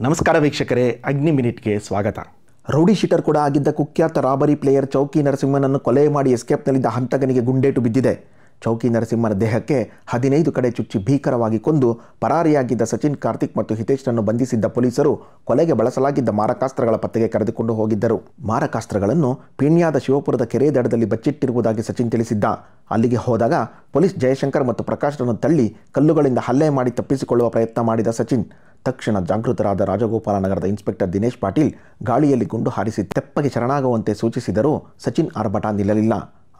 ನಮಸ್ಕಾರ ವೀಕ್ಷಕರೇ, ಅಗ್ನಿ ಮಿನಿಟ್ಗೆ ಸ್ವಾಗತ. ರೌಡಿ ಶೀಟರ್ ಕೂಡ ಆಗಿದ್ದ ಕುಖ್ಯಾತ ರಾಬರಿ ಪ್ಲೇಯರ್ ಚೌಕಿ ನರಸಿಂಹನನ್ನು ಕೊಲೆ ಮಾಡಿ ಎಸ್ಕೇಪ್ನಲ್ಲಿದ್ದ ಹಂತಕನಿಗೆ ಗುಂಡೇಟು ಬಿದ್ದಿದೆ. ಚೌಕಿ ನರಸಿಂಹನ ದೇಹಕ್ಕೆ ಹದಿನೈದು ಕಡೆ ಚುಚ್ಚಿ ಭೀಕರವಾಗಿ ಕೊಂದು ಪರಾರಿಯಾಗಿದ್ದ ಸಚಿನ್, ಕಾರ್ತಿಕ್ ಮತ್ತು ಹಿತೇಶ್ನನ್ನು ಬಂಧಿಸಿದ್ದ ಪೊಲೀಸರು ಕೊಲೆಗೆ ಬಳಸಲಾಗಿದ್ದ ಮಾರಕಾಸ್ತ್ರಗಳ ಪತ್ತೆಗೆ ಕರೆದುಕೊಂಡು ಹೋಗಿದ್ದರು. ಮಾರಕಾಸ್ತ್ರಗಳನ್ನು ಪೀಣ್ಯಾದ ಶಿವಪುರದ ಕೆರೆ ದಡದಲ್ಲಿ ಬಚ್ಚಿಟ್ಟಿರುವುದಾಗಿ ಸಚಿನ್ ತಿಳಿಸಿದ್ದ. ಅಲ್ಲಿಗೆ ಹೋದಾಗ ಪೊಲೀಸ್ ಜಯಶಂಕರ್ ಮತ್ತು ಪ್ರಕಾಶ್ರನ್ನು ತಳ್ಳಿ ಕಲ್ಲುಗಳಿಂದ ಹಲ್ಲೆ ಮಾಡಿ ತಪ್ಪಿಸಿಕೊಳ್ಳುವ ಪ್ರಯತ್ನ ಮಾಡಿದ ಸಚಿನ್. ತಕ್ಷಣ ಜಾಗೃತರಾದ ರಾಜಗೋಪಾಲ ನಗರದ ಇನ್ಸ್ಪೆಕ್ಟರ್ ದಿನೇಶ್ ಪಾಟೀಲ್ ಗಾಳಿಯಲ್ಲಿ ಗುಂಡು ಹಾರಿಸಿ ತೆಪ್ಪಗೆ ಶರಣಾಗುವಂತೆ ಸೂಚಿಸಿದರೂ ಸಚಿನ್ ಆರ್ಭಟ ನಿಲ್ಲಲಿಲ್ಲ.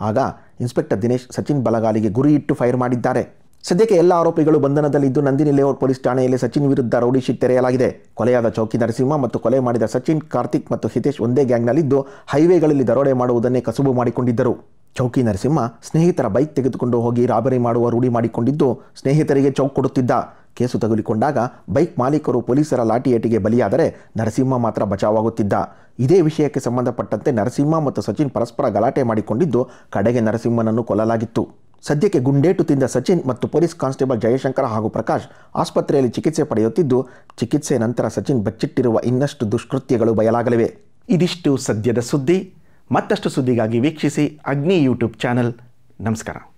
ಆಗ ಇನ್ಸ್ಪೆಕ್ಟರ್ ದಿನೇಶ್ ಸಚಿನ್ ಬಲಗಾಲಿಗೆ ಇಟ್ಟು ಫೈರ್ ಮಾಡಿದ್ದಾರೆ. ಸದ್ಯಕ್ಕೆ ಎಲ್ಲ ಆರೋಪಿಗಳು ಬಂಧನದಲ್ಲಿದ್ದು ನಂದಿನಿ ಲೇಔಟ್ ಪೊಲೀಸ್ ಠಾಣೆಯಲ್ಲಿ ಸಚಿನ್ ವಿರುದ್ಧ ರೌಡಿ ಶೀಟ್ ತೆರೆಯಲಾಗಿದೆ. ಕೊಲೆಯಾದ ಚೌಕಿ ನರಸಿಂಹ ಮತ್ತು ಕೊಲೆ ಮಾಡಿದ ಸಚಿನ್, ಕಾರ್ತಿಕ್ ಮತ್ತು ಹಿತೇಶ್ ಒಂದೇ ಗ್ಯಾಂಗ್ನಲ್ಲಿದ್ದು ಹೈವೇಗಳಲ್ಲಿ ದರೋಡೆ ಮಾಡುವುದನ್ನೇ ಕಸುಬು ಮಾಡಿಕೊಂಡಿದ್ದರು. ಚೌಕಿ ನರಸಿಂಹ ಸ್ನೇಹಿತರ ಬೈಕ್ ತೆಗೆದುಕೊಂಡು ಹೋಗಿ ರಾಬರಿ ಮಾಡುವ ರೂಢಿ ಮಾಡಿಕೊಂಡಿದ್ದು ಸ್ನೇಹಿತರಿಗೆ ಚೌಕ್ ಕೊಡುತ್ತಿದ್ದ. ಕೇಸು ತಗುಲಿಕೊಂಡಾಗ ಬೈಕ್ ಮಾಲೀಕರು ಪೊಲೀಸರ ಲಾಠಿ ಬಲಿಯಾದರೆ ನರಸಿಂಹ ಮಾತ್ರ ಬಚಾವಾಗುತ್ತಿದ್ದ. ಇದೇ ವಿಷಯಕ್ಕೆ ಸಂಬಂಧಪಟ್ಟಂತೆ ನರಸಿಂಹ ಮತ್ತು ಸಚಿನ್ ಪರಸ್ಪರ ಗಲಾಟೆ ಮಾಡಿಕೊಂಡಿದ್ದು ಕಡೆಗೆ ನರಸಿಂಹನನ್ನು ಕೊಲ್ಲಲಾಗಿತ್ತು. ಸದ್ಯಕ್ಕೆ ಗುಂಡೇಟು ತಿಂದ ಸಚಿನ್ ಮತ್ತು ಪೊಲೀಸ್ ಕಾನ್ಸ್ಟೇಬಲ್ ಜಯಶಂಕರ್ ಹಾಗೂ ಪ್ರಕಾಶ್ ಆಸ್ಪತ್ರೆಯಲ್ಲಿ ಚಿಕಿತ್ಸೆ ಪಡೆಯುತ್ತಿದ್ದು, ಚಿಕಿತ್ಸೆ ನಂತರ ಸಚಿನ್ ಬಚ್ಚಿಟ್ಟಿರುವ ಇನ್ನಷ್ಟು ದುಷ್ಕೃತ್ಯಗಳು ಬಯಲಾಗಲಿವೆ. ಇದಿಷ್ಟು ಸದ್ಯದ ಸುದ್ದಿ. ಮತ್ತಷ್ಟು ಸುದ್ದಿಗಾಗಿ ವೀಕ್ಷಿಸಿ ಅಗ್ನಿ ಯೂಟ್ಯೂಬ್ ಚಾನಲ್. ನಮಸ್ಕಾರ.